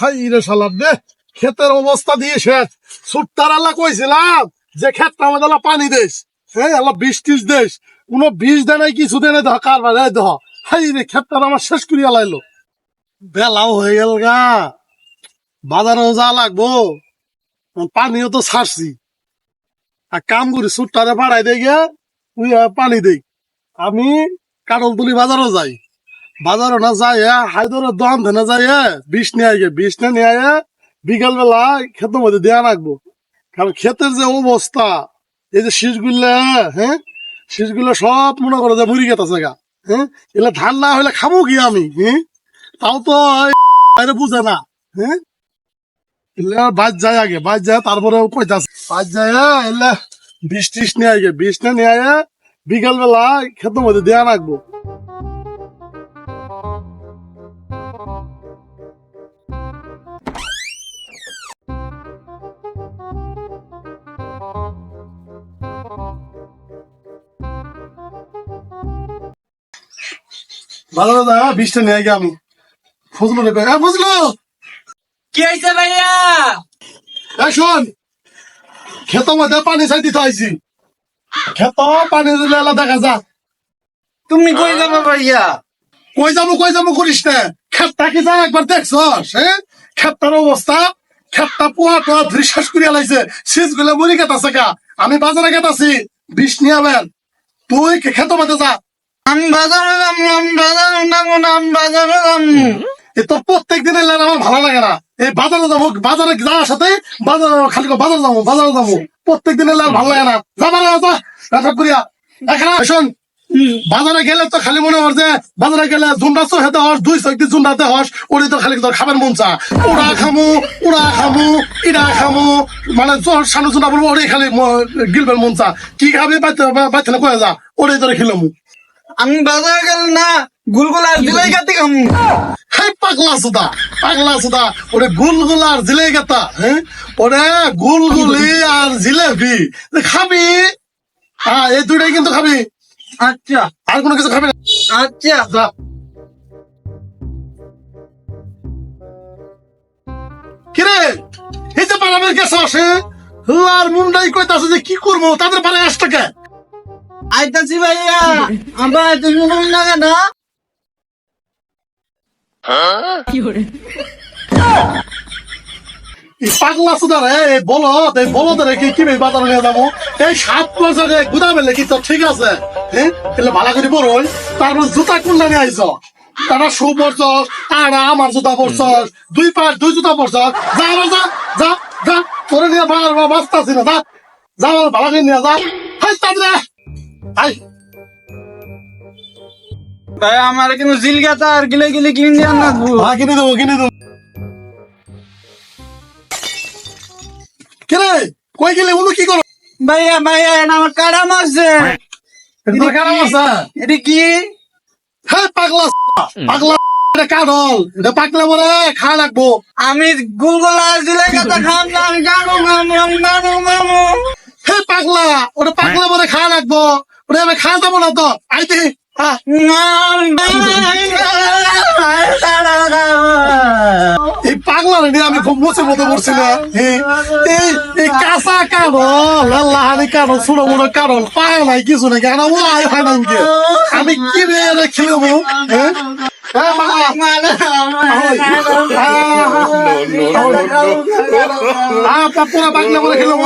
High রে সালাদ দে ক্ষেতের অবস্থা দিয়ে শেষ। সুট্টার আল্লাহ কইছিলাম যে ক্ষেতটা আমাদের পানি দেশ। হ্যাঁ আল্লাহ বিষ টিস দেশ। কোনো বিষ দেয় নাই, কিছু দেয় নাই, দেহ কারবার এই হাই রে, ক্ষেতটা আমার শেষ করিয়া লাইলো। বেলাও হয়ে গেল গা। বাজারেও যা লাগবো। পানিও তো ছাড়ছি। আর কাম করি, সুট্টারে পাড়াই দেই গে তুই পানি দেই। আমি কাটল তুলি বাজারও যাই। বাজারও না যাই হায়দর দোকান না যাই বিষ নিয়ে আগে বিষ না নিয়ে আয় বিকাল বেলা ক্ষেতের মধ্যে দেয়া রাখব কারণ ক্ষেতের যে অবস্থা, এই যে শীষগুলা হ্যাঁ শীষগুলো সব মনে করো যে মুড়ি গেতাছে গা হ্যাঁ এগুলা ধান না হলে খাব কি আমি হ্যাঁ? তাও তো বাইরে বুঝে না হ্যাঁ? এগুলা বাদ যায় আগে বাদ যায় তারপরে কইতাছে। বাদ যায় এলে বিষ টিস নিয়ে আগে বিষ না নিয়ে আয় বিকাল বেলা ক্ষেতের মধ্যে দেয়া রাখব ভালো দাদা বিষটা নিয়ে আগে আমি। ফজলু রে ফজলু কি হয়েছে ভাইয়া? এ শোন। ক্ষেত মধ্যে পানি চাই দিতে আইছি। ক্ষেত পানি দিলে এলা দেখা যা। তুমি কই যাব ভাইয়া? কই যাব কই যাব করিস না। ক্ষেতটা কি যা একবার দেখছস হ্যাঁ ক্ষেতটার অবস্থা। ক্ষেতটা পোয়া টোয়া ধরে শেষ করিয়া লাইছে। শীষগুলো মরি কেতাছে গা। আমি বাজারে কেতাছি বিষ নিয়ে তুই ক্ষেত মধ্যে যা। তো প্রত্যেক দিন আমার ভালো লাগে না। এই বাজারে যাব বাজারে যাওয়ার সাথে বাজারে খালি করে বাজারে যাব বাজারে যাব। প্রত্যেক দিন ভালো লাগে না। যাবা না করিয়া। এখানে শোন বাজারে গেলে তো খালি মনে হর যে বাজারে গেলে হেতে হস দুই ছয়টি জুন্ডাতে হস ওরে তো খালি তোর খাবার মন চা। উড়া খামু উড়া খামু ইডা খামু মানে তোর সামনে জুন্ডা বলব ওরে খালি গিলবেন মন চা। কি খাবি বাইতে না কয়ে যা ওরে তোরে খিলামু। আমি বাজারে গেল না গুলগুলা দিলাই কাটি খাম হাই পাগলা সুদা পাগলা সুদা ওরে গুলগুল আর জিলেগাতা হ্যাঁ? ওরে গুলগুলি আর জিলেবি খাবি? হ্যাঁ এই দুটাই কিন্তু খাবি। আচ্ছা। আর কোনো কিছু খাবি না? আচ্ছা। যা। কিরে এই যে পালামের কাছে আসে আর মুন্ডাই কইতাছে যে কি করব তাদের পালায় আসতে কে? আইতাছি ভাইয়া আবার তুমি শুনুন না কেন এই পাগলা সুদার এই বলদ এই বলদের কি কি বাজারে নিয়ে যাব? এই সাত বছরে গুদামে লেখি তো ঠিক আছে? হ্যাঁ তাহলে ভালো করে বড়ই তারপর জুতা কোনটা নিয়ে আইস তারা শু পরছস আর আমার জুতা পরছস দুই পাঁচ দুই জুতা পরছস যা যা যা যা, তোরে নিয়ে বার বাঁচতাছি না, যা যা ভালো করে নিয়ে যা। হাই তাদের হাই ভাই আমার কিন্তু জিলগাতা আর গিলে গিলে কিনে দিয়ে না হ্যাঁ কিনে দেবো কিনে দেবো। কিরে কই গেলে উনু কি করো? ভাইয়া ভাইয়া এটা আমার কাটা মারছে। এটা তোর খারাপ এটা কি? হ্যাঁ পাগলা পাগলা এটা এটা পাকলে লাগবো। আমি গুলগুলা জিলগাতা খাম না আমি জানো খামো আমি জানো হে পাগলা ওটা পাকলে মরে খাওয়া লাগবো। ওটা আমি খাওয়া যাব না তো আইতে হ্যাঁ এই পাগলা নিয়ে আমি খুব মুছে মতো করছি না এই কাঁচা কারল লাহানি কারল ছোট মোটো কারল পায় নাই কিছু নাই কেন ও হয় আমি কি রে খেলব হ্যাঁ হ্যাঁ হ্যাঁ পুরা পাগলা করে খেলব